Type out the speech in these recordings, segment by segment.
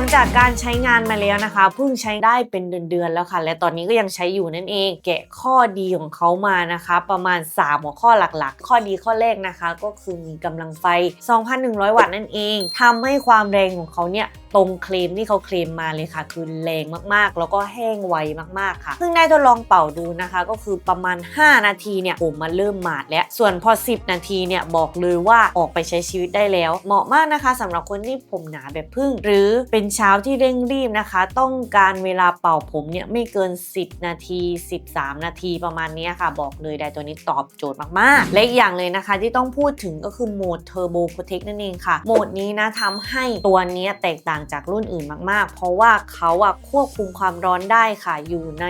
ลังจากการใช้งานมาแล้วนะคะเพิ่งใช้ได้เป็นเดือนๆแล้วค่ะ และตอนนี้ก็ยังใช้อยู่นั่นเอง แกะข้อดีของเขามานะคะ ประมาณ 3 หัวข้อหลักๆ ข้อดีข้อแรกนะคะ ก็คือมีกำลังไฟ 2,100 วัตต์นั่นเองทำให้ความแรงของเขาเนี่ยตรงเคลมที่เขาเคลมมาเลยค่ะ คือแรงมากๆ แล้วก็แห้งไวมากๆค่ะเพิ่งได้ทดลองเป่าดูนะคะ ก็คือประมาณ 5 นาทีเนี่ยผมมันเริ่มหมาดแล้ว ส่วนพอ 10 นาทีเนี่ยบอกเลยว่าออกไปใช้ชีวิตได้แล้ว เหมาะมากนะคะสำหรับคนที่ผมหนาแบบพึ่ง หรือเป็นเช้าที่เร่งรีบนะคะ ต้องการเวลาเป่าผมเนี่ยไม่เกิน 10 นาที 13 นาทีประมาณนี้ค่ะ บอกเลยได้ตัวนี้ตอบโจทย์มากๆ และอีกอย่างเลยนะคะ ที่ต้องพูดถึงก็คือโหมด Turbo Protect นั่นเองค่ะ โหมดนี้นะทำให้ตัวนี้แตกต่างจากรุ่นอื่นมากๆ เพราะว่าเขาอะควบคุมความร้อนได้ค่ะอยู่ใน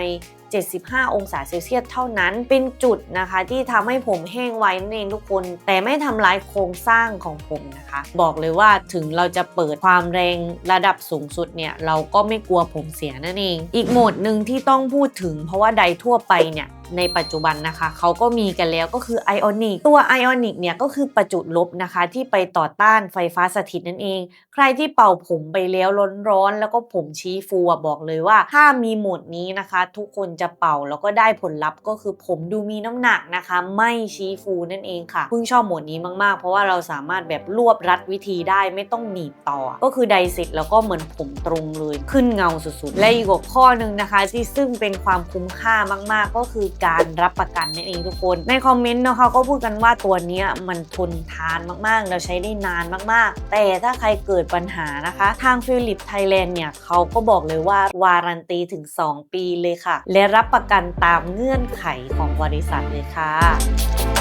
75 องศาเซลเซียสเท่านั้น เป็นจุดนะคะที่ทำให้ผมแห้งไวนั่นเองทุกคน แต่ไม่ทำลายโครงสร้างของผมนะคะ บอกเลยว่าถึงเราจะเปิดความแรงระดับสูงสุดเนี่ยเราก็ไม่กลัวผมเสียนั่นเอง อีกโหมดหนึ่งที่ต้องพูดถึง เพราะว่าใดทั่วไปเนี่ย ในปัจจุบันนะคะ เขาก็มีกันแล้วก็คือไอออนิกตัวไอออนิกเนี่ยก็คือประจุลบนะคะ ที่ไปต่อต้านไฟฟ้าสถิตนั่นเอง ใครที่เป่าผมไปแล้วร้อนๆแล้วก็ผมชี้ฟูบอกเลยว่า ถ้ามีโหมดนี้นะคะ ทุกคนจะเป่าแล้วก็ได้ผลลัพธ์ก็คือผมดูมีน้ำหนักนะคะ ไม่ชี้ฟูนั่นเองค่ะเพิ่งชอบโหมดนี้มากๆ เพราะว่าเราสามารถแบบรวบรัดวิธีได้ไม่ต้องหนีบต่อ ก็คือไดเสร็จแล้วก็เหมือนผมตรงเลยขึ้นเงาสุดๆ และอีกข้อหนึ่งนะคะ ที่ซึ่งเป็นความคุ้มค่ามากๆ ก็คือการรับประกันนั่นเองทุกคน ในคอมเมนต์นะคะก็พูดกันว่าตัวนี้มันทนทานมากๆ เราใช้ได้นานมากๆ แต่ถ้าใครเกิดปัญหานะคะ ทางฟิลิปไทยแลนด์เนี่ยเขาก็บอกเลยว่าวารันตีถึง 2 ปีเลยค่ะ และรับประกันตามเงื่อนไขของบริษัทเลยค่ะ